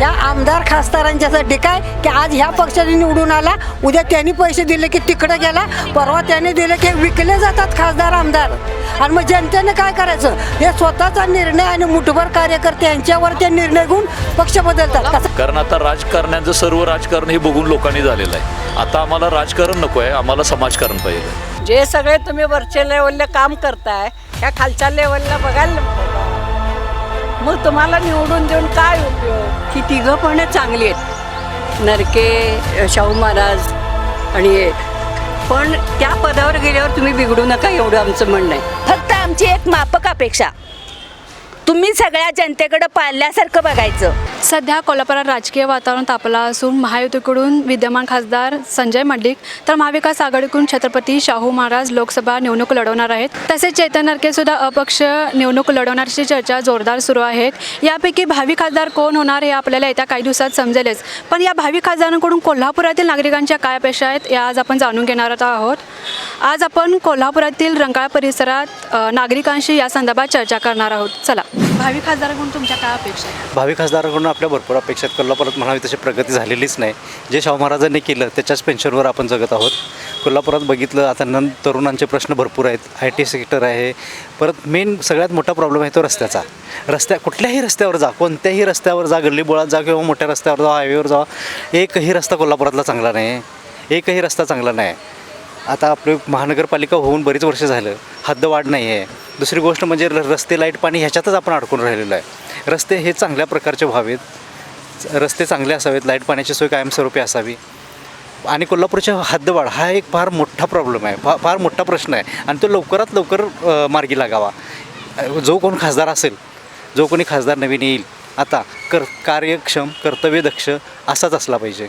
या आमदार खासदारांच्यासाठी काय की आज ह्या पक्षाने निवडून आला उद्या त्यांनी पैसे दिले की तिकडे गेला परवा त्याने दिले की विकले जातात खासदार आमदार. आणि मग जनतेने काय करायचं? हे स्वतःचा निर्णय आणि मुठभर कार्यकर्ते यांच्यावर ते निर्णय घेऊन पक्ष बदलतात. कारण आता राजकारण्याचं सर्व राजकारण हे बघून लोकांनी झालेलं आहे. आता आम्हाला राजकारण नको आहे आम्हाला समाजकारण पाहिजे. जे सगळे तुम्ही वरच्या लेवलला काम करताय ह्या खालच्या लेवलला बघायला? मग तुम्हाला निवडून देऊन काय उपयोग? ही तिघं पण चांगली आहेत. नरके शाहू महाराज आणि. पण त्या पदावर गेल्यावर तुम्ही बिघडू नका एवढं आमचं म्हणणं आहे. फक्त आमची एक मापक अपेक्षा. तुम्ही सगळ्या जनतेकडे पाळल्यासारखं बघायचं. सध्या कोल्हापुरात राजकीय वातावरण तापलं असून महायुतीकडून विद्यमान खासदार संजय मंडिक तर महाविकास आघाडीकडून छत्रपती शाहू महाराज लोकसभा निवडणूक लढवणार आहेत. तसेच चेतन नरके सुद्धा अपक्ष निवडणूक लढवणारची चर्चा जोरदार सुरू आहेत. यापैकी भावी खासदार कोण होणार हे आपल्याला येत्या काही दिवसात समजेलच. पण या भावी खासदारांकडून कोल्हापुरातील नागरिकांच्या काय अपेक्षा आहेत या आज आपण जाणून घेणार आहोत. आज आपण कोल्हापुरातील रंगाळ परिसरात नागरिकांशी या संदर्भात चर्चा करणार आहोत. चला. भावी खासदाराकडून तुमच्या काय अपेक्षा आहेत? भावी खासदाराकडून आपल्या भरपूर अपेक्षा आहेत. कोल्हापुरात म्हणावी तशी प्रगती झालेलीच नाही. जे शाहू महाराजांनी केलं त्याच्याच पेन्शनवर आपण जगत आहोत. कोल्हापुरात बघितलं आता नंतर तरुणांचे प्रश्न भरपूर आहेत. आय टी सेक्टर आहे. परत मेन सगळ्यात मोठा प्रॉब्लेम आहे तो रस्त्याचा. रस्त्या कुठल्याही रस्त्यावर जा कोणत्याही रस्त्यावर जा गल्लीबोळात जा किंवा मोठ्या रस्त्यावर जा हायवेवर जा एकही रस्ता कोल्हापुरातला चांगला नाही. एकही रस्ता चांगला नाही. आता आपलं महानगरपालिका होऊन बरीच वर्ष झालं हद्दवाढ नाही आहे. दुसरी गोष्ट म्हणजे र- रस्ते लाइट पाणी ह्याच्यातच आपण अडकून राहिलेलो आहे. रस्ते हे चांगल्या प्रकारचे व्हावेत. रस्ते चांगले असावेत लाइट पाण्याची सोय कायमस्वरूपी असावी. आणि कोल्हापूरच्या हद्दवाढ हा एक फार मोठा प्रॉब्लेम आहे फा फार मोठा प्रश्न आहे. आणि तो लवकरात लवकर मार्गी लागावा. जो कोण खासदार असेल जो कोणी खासदार नवीन येईल आता कर कार्यक्षम कर्तव्यदक्ष असाच असला पाहिजे.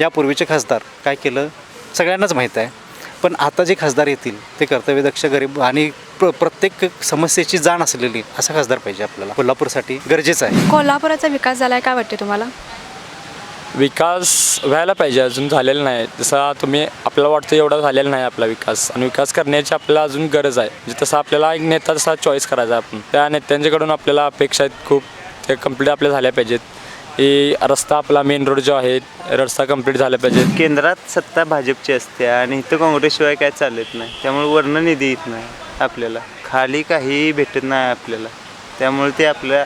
यापूर्वीचे खासदार काय केलं सगळ्यांनाच माहीत आहे. पण आता जे खासदार येतील ते कर्तव्यदक्ष गरीब आणि प्र प्रत्येक समस्येची जाण असलेली असा खासदार पाहिजे आपल्याला. कोल्हापूरसाठी गरजेचं आहे. कोल्हापुराचा विकास झाला आहे काय वाटते तुम्हाला? विकास व्हायला पाहिजे अजून झालेला नाही. जसा तुम्ही आपल्याला वाटतं एवढा झालेला नाही आपला विकास. आणि विकास करण्याची आपल्याला अजून गरज आहे. म्हणजे तसा आपल्याला एक नेता तसा चॉईस करायचा आहे आपण. त्या नेत्यांच्याकडून आपल्याला अपेक्षा आहेत खूप. ते कंप्लीट आपल्या झाल्या पाहिजेत. की रस्ता आपला मेन रोड जो आहे रस्ता कंप्लीट झाला पाहिजे. केंद्रात सत्ता भाजपची असते आणि इथं काँग्रेसशिवाय काय चालत नाही. त्यामुळे वर्ण निधी येत नाही आपल्याला. खाली काही भेटत नाही आपल्याला. त्यामुळे ते आपल्या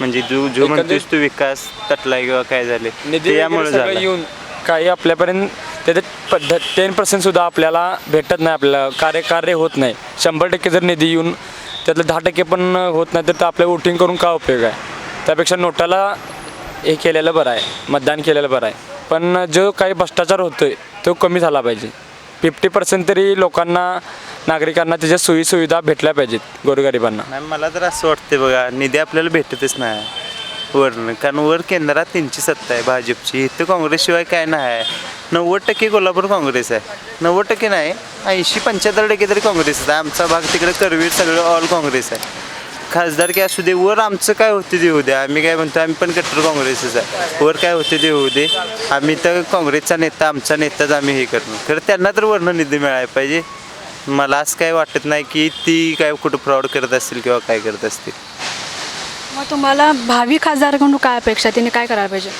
म्हणजे जो जो म्हणतोस तो विकास तटला किंवा काय झाले निधी ते यामुळे वगैरे सगळं झालं येऊन काही आपल्यापर्यंत त्याच्यात पद्धत टेन पर्सेंट सुद्धा आपल्याला भेटत नाही आपल्याला. कार्य कार्य होत नाही. शंभर टक्के जर निधी येऊन त्यातलं दहा टक्के पण होत नाही तर आपल्या वोटिंग करून काय उपयोग आहे? त्यापेक्षा नोटाला हे केलेलं बरं आहे. मतदान केलेलं बरं आहे. पण जो काही भ्रष्टाचार होतो आहे तो कमी झाला पाहिजे. फिफ्टी पर्सेंट तरी लोकांना नागरिकांना त्याच्या सोयीसुविधा भेटल्या पाहिजेत गोरगरिबांना. मॅम मला तर असं वाटते बघा निधी आपल्याला भेटतच नाही. वरनं कारण वर केंद्रात त्यांची सत्ता आहे भाजपची. इथं काँग्रेसशिवाय काय नाही आहे. नव्वद टक्के कोल्हापूर काँग्रेस आहे. नव्वद टक्के नाही ऐंशी पंच्याहत्तर टक्के तरी काँग्रेस आहे. आमचा भाग तिकडे करवीर सगळं ऑल काँग्रेस आहे. खासदारकी असू दे वर आमचं काय होते ते होऊ दे. आम्ही काय म्हणतो आम्ही पण कट्टर काँग्रेसच आहे. वर काय होते ते होऊ दे. आम्ही तर काँग्रेसचा नेता आमचा नेताच आम्ही हे करणार खरं त्यांना तर वरनं निधी मिळायला पाहिजे. मला असं काय वाटत नाही की ती काय कुठं फ्रॉड करत असतील किंवा काय करत असतील. मग तुम्हाला भावी खासदाराकडून काय अपेक्षा? तिने काय करायला पाहिजे?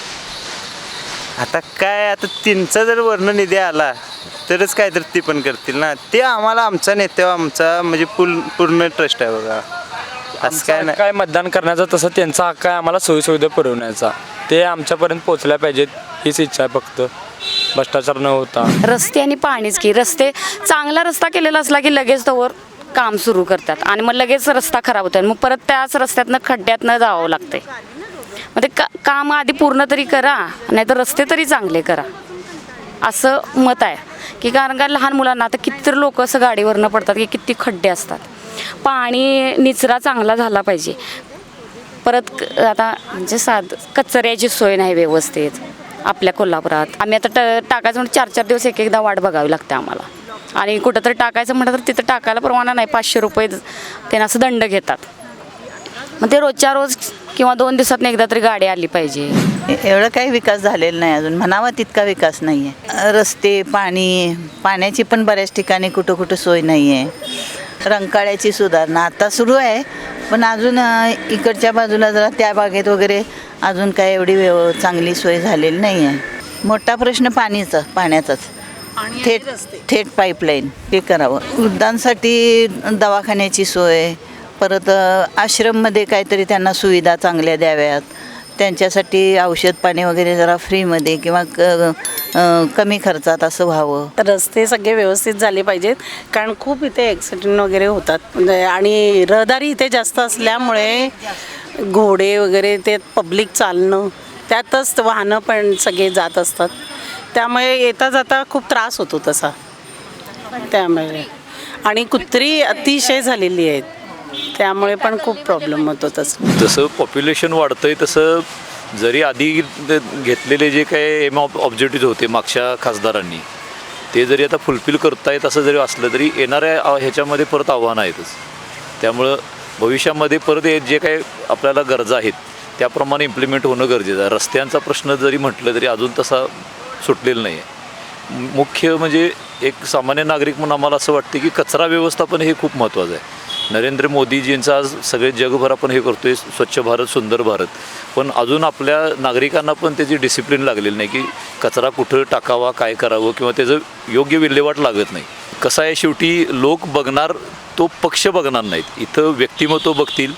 आता काय आता त्यांचा जर वर्ण निधी आला तरच काय तर ती पण करतील ना. ते आम्हाला आमचा नेत्यावर आमचा म्हणजे पूर्ण पूर्ण ट्रस्ट आहे बघा. असं काय नाही. काय मतदान करण्याचा तसं त्यांचा हक्क आहे आम्हाला सोयीसुविधा पुरवण्याचा. ते आमच्यापर्यंत पोहोचल्या पाहिजेत हीच इच्छा आहे फक्त. भ्रष्टाचार न होता. रस्ते आणि पाणीच की रस्ते चांगला रस्ता केलेला असला की लगेच तोवर काम सुरू करतात. आणि मग लगेच रस्ता खराब होतो मग परत त्याच रस्त्यातनं खड्ड्यातनं जावं लागतंय. मग ते का काम आधी पूर्ण तरी करा नाहीतर रस्ते तरी चांगले करा. असं मत आहे. की कारण का लहान मुलांना आता कितीतरी लोक असं गाडीवरनं पडतात की किती खड्डे असतात. पाणी निचरा चांगला झाला पाहिजे. परत क- आता म्हणजे साध कचऱ्याची सोय नाही व्यवस्थित आपल्या कोल्हापुरात. आम्ही आता ट टाकायचं म्हणजे चार चार दिवस एक एकदा वाट बघावी लागते आम्हाला. आणि कुठं तरी टाकायचं म्हटलं तर तिथं टाकायला परवाना नाही पाचशे रुपये त्यांना असं दंड घेतात. मग ते रोजच्या रोज किंवा दोन दिवसात एकदा तरी गाडी आली पाहिजे. एवढं काही विकास झालेला नाही अजून. म्हणावा तितका विकास नाही आहे रस्ते पाणी पाण्याची पण बऱ्याच ठिकाणी कुठं कुठं सोय नाही आहे रंकाळ्याची सुधारणा आता सुरू आहे. पण अजून इकडच्या बाजूला जरा त्या बागेत वगैरे अजून काय एवढी व्यव चांगली सोय झालेली नाही आहे मोठा प्रश्न पाणीचा पाण्याचाच. थेट थेट पाईपलाईन हे करावं. वृद्धांसाठी दवाखान्याची सोय परत आश्रममध्ये काहीतरी त्यांना सुविधा चांगल्या द्याव्यात. त्यांच्यासाठी औषध पाणी वगैरे जरा फ्रीमध्ये किंवा क कमी खर्चात असं व्हावं. तर रस्ते सगळे व्यवस्थित झाले पाहिजेत कारण खूप इथे ॲक्सिडेंट वगैरे होतात. म्हणजे, आणि रहदारी इथे जास्त असल्यामुळे घोडे वगैरे ते पब्लिक चालणं त्यातच वाहनं पण सगळे जात असतात. त्यामुळे येता जाता खूप त्रास होतो तसा. त्यामुळे. आणि कुत्री अतिशय झालेली आहेत. त्यामुळे पण खूप प्रॉब्लेम होतो तसं जसं पॉप्युलेशन वाढतंय तसं जरी आधी घेतलेले जे काही एम ऑब्जेक्टिव्ह होते मागच्या खासदारांनी ते जरी आता फुलफिल करतायत असं जरी असलं तरी येणाऱ्या ह्याच्यामध्ये परत आव्हानं आहेतच. त्यामुळं भविष्यामध्ये परत जे काही आपल्याला गरजा आहेत त्याप्रमाणे इम्प्लिमेंट होणं गरजेचं आहे. रस्त्यांचा प्रश्न जरी म्हटलं तरी अजून तसा सुटलेला नाही आहे मुख्य म्हणजे एक सामान्य नागरिक म्हणून आम्हाला असं वाटतं की कचरा व्यवस्थापन हे खूप महत्त्वाचं आहे. नरेंद्र मोदीजींचं आज सगळे जगभर आपण हे करतो आहे स्वच्छ भारत सुंदर भारत. पण अजून आपल्या नागरिकांना पण त्याची डिसिप्लिन लागलेली नाही की कचरा कुठं टाकावा काय करावं किंवा त्याचं योग्य विल्हेवाट लागत नाही. कसं आहे शेवटी लोक बघणार तो पक्ष बघणार नाहीत. इथं व्यक्तिमत्व बघतील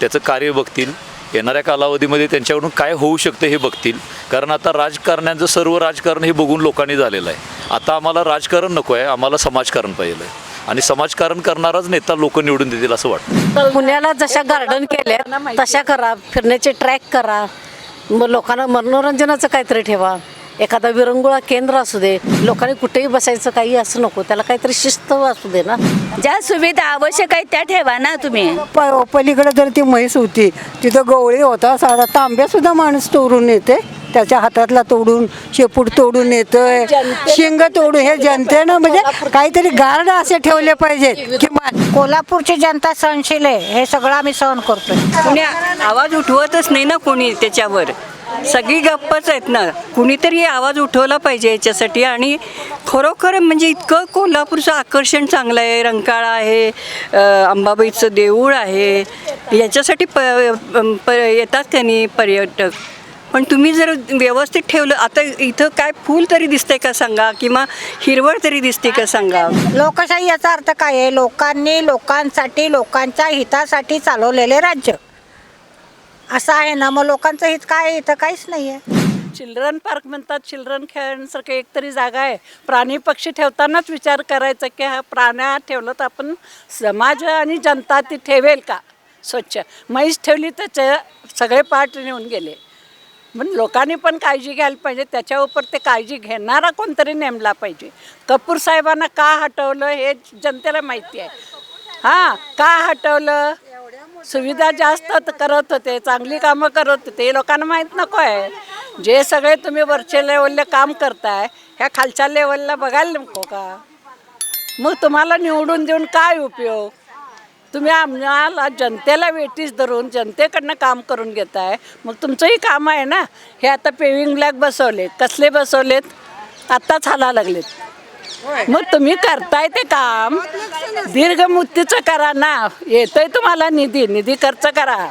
त्याचं कार्य बघतील येणाऱ्या कालावधीमध्ये त्यांच्याकडून काय होऊ शकतं हे बघतील. कारण आता राजकारण्यांचं सर्व राजकारण हे बघून लोकांनी झालेलं आहे. आता आम्हाला राजकारण नको आहे आम्हाला समाजकारण पाहिजे आहे. आणि समाजकारण करणाराच नेता लोक निवडून देतील असं वाटतं. पुण्याला जशा गार्डन केले तशा करा. फिरण्याचे ट्रॅक करा. मग लोकांना मनोरंजनाचं काहीतरी ठेवा. एखादा विरंगुळा केंद्र असू दे लोकांनी कुठेही बसायचं काही असं नको त्याला काहीतरी शिस्त असू दे ना. ज्या सुविधा आवश्यक आहेत त्या ठेवा ना तुम्ही. प पलीकडे जर ती म्हैस होती तिथं गवळी होता साधा तांब्या सुद्धा माणूस तोडून येते त्याच्या हातातला तोडून शेपूट तोडून येतोय. शिंग तोडून हे जनतेनं म्हणजे काहीतरी गार्ड असे ठेवले पाहिजेत किमान. कोल्हापूरची जनता सहनशील आहे हे सगळं आम्ही सहन करतोय. कोणी आवाज उठवतच नाही ना कोणी त्याच्यावर? सगळी गप्पच आहेत ना. कुणीतरी आवाज उठवला पाहिजे याच्यासाठी आणि खरोखर म्हणजे इतकं कोल्हापूरचं आकर्षण चांगलं आहे रंकाळा आहे अंबाबाईचं देऊळ आहे. याच्यासाठी प प येतात त्यांनी पर्यटक? पण तुम्ही जर व्यवस्थित ठेवलं आता इथं काय फूल तरी दिसतंय का सांगा? किंवा हिरवळ तरी दिसते का सांगा? लोकशाही याचा अर्थ काय आहे? लोकांनी लोकांसाठी लोकांच्या हितासाठी चालवलेले राज्य. असं आहे ना? मग लोकांचं हित काय आहे? इथं काहीच नाही आहे चिल्ड्रन पार्क म्हणतात चिल्ड्रन खेळण्यासारखं एक तरी जागा आहे. प्राणी पक्षी ठेवतानाच विचार करायचा की हा प्राण्या ठेवलं तर आपण समाज आणि जनता ती ठेवेल का? स्वच्छ. म्हैस ठेवली तर सगळे पाठ नेऊन गेले. पण लोकांनी पण काळजी घ्यायला पाहिजे. त्याच्यावर ते काळजी घेणारा कोणतरी नेमला पाहिजे. कपूर साहेबांना का हटवलं हे जनतेला माहिती आहे. हां का हटवलं? सुविधा जास्त करत होते चांगली कामं करत होते हे लोकांना माहीत नको आहे. जे सगळे तुम्ही वरच्या लेवलला काम करताय ह्या खालच्या लेवलला बघायला नको का? मग तुम्हाला निवडून देऊन काय उपयोग? तुम्ही आम्हाला जनतेला वेटीस धरून जनतेकडनं काम करून घेताय. मग तुमचंही काम आहे ना? हे आता पेविंग ब्लॅक बसवले कसले बसवलेत? आत्ताच हाला लागलेत. मग तुम्ही करताय ते काम. दीर्घ मुक्तीचं करा ना. येतोय तुम्हाला निधी. निधी खर्च करा.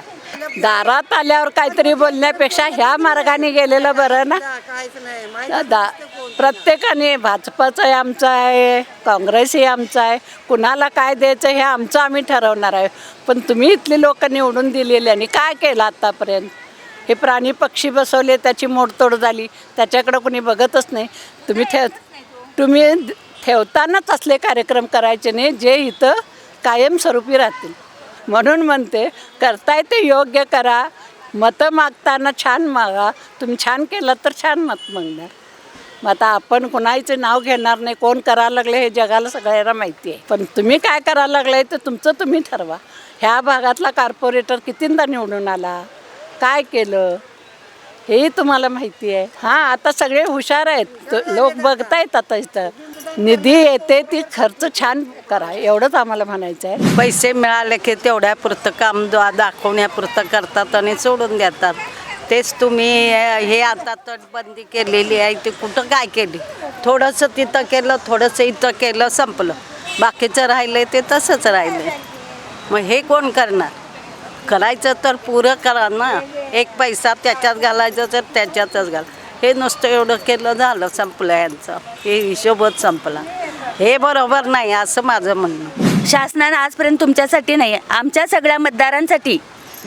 दारात आल्यावर काहीतरी बोलण्यापेक्षा ह्या मार्गाने गेलेलं बरं ना? दा प्रत्येकाने भाजपचं आमचं आहे काँग्रेसही आमचं आहे कुणाला काय द्यायचं हे आमचं आम्ही ठरवणार आहे. पण तुम्ही इथली लोक निवडून दिलेली आणि काय केलं आत्तापर्यंत हे प्राणी पक्षी बसवले त्याची मोडतोड झाली त्याच्याकडं कोणी बघतच नाही. तुम्ही ठेव तुम्ही ठेवतानाच असले कार्यक्रम करायचे नाही जे इथं कायमस्वरूपी राहतील. म्हणून म्हणते करताय ते योग्य करा मतं मागताना छान मागा तुम्ही छान केलं तर छान मत मागणार. मग आता आपण कुणाचं नाव घेणार नाही कोण करायला लागले हे जगाला सगळ्यांना माहिती आहे. पण तुम्ही काय करायला लागलाय तर तुमचं तुम्ही ठरवा. ह्या भागातला कार्पोरेटर कितींदा निवडून आला? काय केलं? हेही तुम्हाला माहिती आहे. हां आता सगळे हुशार आहेत. लोक बघतायत आता इथं. निधी येते ती खर्च छान करा. एवढंच आम्हाला म्हणायचं आहे. पैसे मिळाले की तेवढ्यापुरतं काम दा- दाखवण्यापुरतं करतात आणि सोडून देतात. तेच तुम्ही हे आता तटबंदी केलेली आहे ती कुठं काय केली? थोडंसं तिथं केलं थोडंसं इथं केलं संपलं. बाकीचं राहिलं ते तसंच राहिलं मग हे कोण करणार? करायचं तर पुरं करा ना. एक पैसा त्याच्यात घालायचं तर त्याच्यातच घाल. हे नुसतं एवढं केलं झालं संपलं यांचं. हे हिशोबच संपला. हे बरोबर नाही असं माझं म्हणणं. शासनानं आजपर्यंत तुमच्यासाठी नाही आमच्या सगळ्या मतदारांसाठी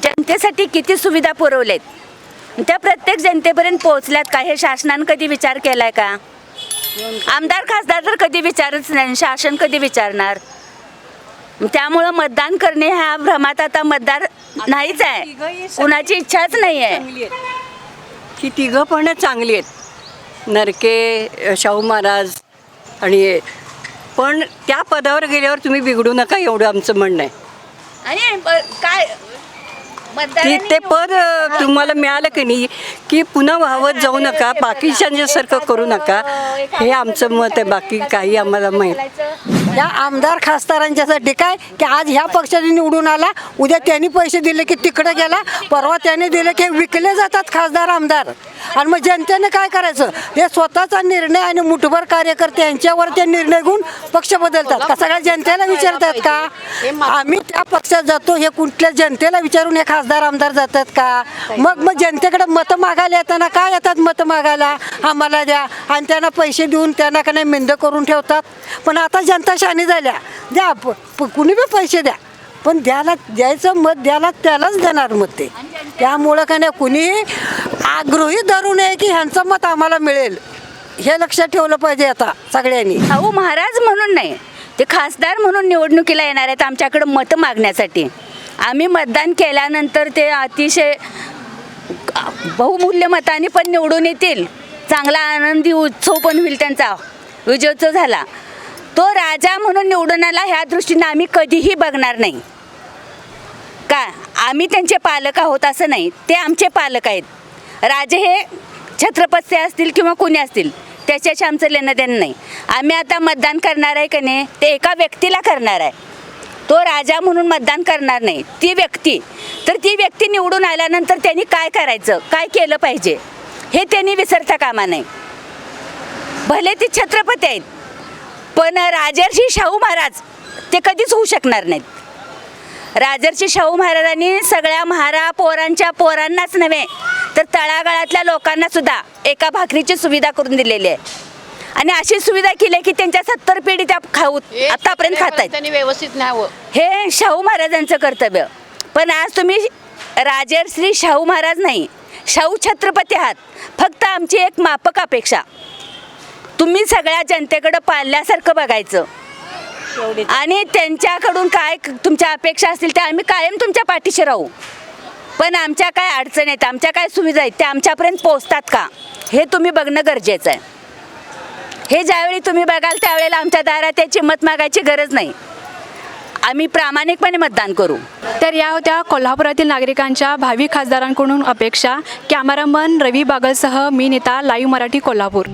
जनतेसाठी किती सुविधा पुरवल्या आहेत त्या प्रत्येक जनतेपर्यंत पोहोचल्यात का? हे शासनानं कधी विचार केलाय का? आमदार खासदार तर कधी विचारच नाही शासन कधी विचारणार? त्यामुळं मतदान करणे ह्या भ्रमात आता मतदार नाहीच आहे. कुणाची इच्छाच नाही आहे. ही तिघं पण चांगली आहेत. नरके शाहू महाराज आणि. पण त्या पदावर गेल्यावर तुम्ही बिघडू नका एवढं आमचं म्हणणं आहे. आणि काय ते पद तुम्हाला मिळालं की नाही की पुन्हा वाहवत जाऊ नका बाकीच्यांसारखं करू नका. हे आमचं मत आहे बाकी काही आम्हाला माहीत. या आमदार खासदारांच्यासाठी काय की आज ह्या पक्षाने निवडून आला उद्या त्यांनी पैसे दिले की तिकडे गेला परवा त्याने दिले की विकले जातात खासदार आमदार. आणि मग जनतेने काय करायचं? हे स्वतःचा निर्णय आणि मुठभर कार्यकर्ते यांच्यावर ते निर्णय घेऊन पक्ष बदलतात. का सगळ्या जनतेला विचारतात का? आम्ही त्या पक्षात जातो हे कुठल्या जनतेला विचारून हे खासदार आमदार जातात का? मग मग जनतेकडे मतं मागायला येताना काय येतात मतं मागायला? आम्हाला द्या. आणि त्यांना पैसे देऊन त्यांना का नाही मिंद करून ठेवतात? पण आता जनता शानी झाल्या. द्या कुणी बी पैसे द्या. पण द्यायला द्यायचं मत द्यायला त्यालाच देणार मत ते. त्यामुळं का नाही कुणी आग्रही धरू नये की ह्यांचं मत आम्हाला मिळेल. हे लक्षात ठेवलं पाहिजे आता सगळ्यांनी. अहो महाराज म्हणून नाही. ते खासदार म्हणून निवडणुकीला येणार आहेत आमच्याकडं मतं मागण्यासाठी. आम्ही मतदान केल्यानंतर ते अतिशय बहुमूल्य मताने पण निवडून येतील. चांगला आनंदी उत्सव पण होईल त्यांचा. विजयोत्सव झाला. तो राजा म्हणून निवडून आला ह्या दृष्टीनं आम्ही कधीही बघणार नाही. का? आम्ही त्यांचे पालक आहोत असं नाही. ते आमचे पालक आहेत. राजे हे छत्रपतचे असतील किंवा कोणी असतील त्याच्याशी आमचं लेणं देणं नाही. आम्ही आता मतदान करणार आहे का नाही ते एका व्यक्तीला करणार आहे. तो राजा म्हणून मतदान करणार नाही ती व्यक्ती. तर ती व्यक्ती निवडून आल्यानंतर त्यांनी काय करायचं काय केलं पाहिजे हे त्यांनी विसरता कामा नाही भले ते छत्रपती आहेत पण राजर्षी शाहू महाराज ते कधीच होऊ शकणार नाहीत. राजर्षी शाहू महाराजांनी सगळ्या महारा पोरांच्या पोरांनाच नव्हे तर तळागाळातल्या लोकांना सुद्धा एका भाकरीची सुविधा करून दिलेली आहे. आणि अशी सुविधा केली की त्यांच्या सत्तर पिढी त्या खाऊ आतापर्यंत खात आहेत व्यवस्थित हे शाहू महाराजांचं कर्तव्य. पण आज तुम्ही राजर्श्री शाहू महाराज नाही शाहू छत्रपती आहात. फक्त आमची एक मापक अपेक्षा. तुम्ही सगळ्या जनतेकडं पाळल्यासारखं बघायचं. आणि त्यांच्याकडून काय तुमच्या अपेक्षा असतील त्या आम्ही कायम तुमच्या पाठीशी राहू. पण आमच्या काय अडचण आहेत आमच्या काय सुविधा आहेत त्या आमच्यापर्यंत पोहोचतात का? हे तुम्ही बघणं गरजेचं आहे. हे ज्यावेळी तुम्ही बघाल त्यावेळेला आमच्या दारात त्याची मत मागायची गरज नाही. आम्ही प्रामाणिकपणे मतदान करू. तर या होत्या कोल्हापुरातील नागरिकांच्या भावी खासदारांकडून अपेक्षा. कॅमेरामन रवी बागलसह मी नीता लाईव्ह मराठी कोल्हापूर.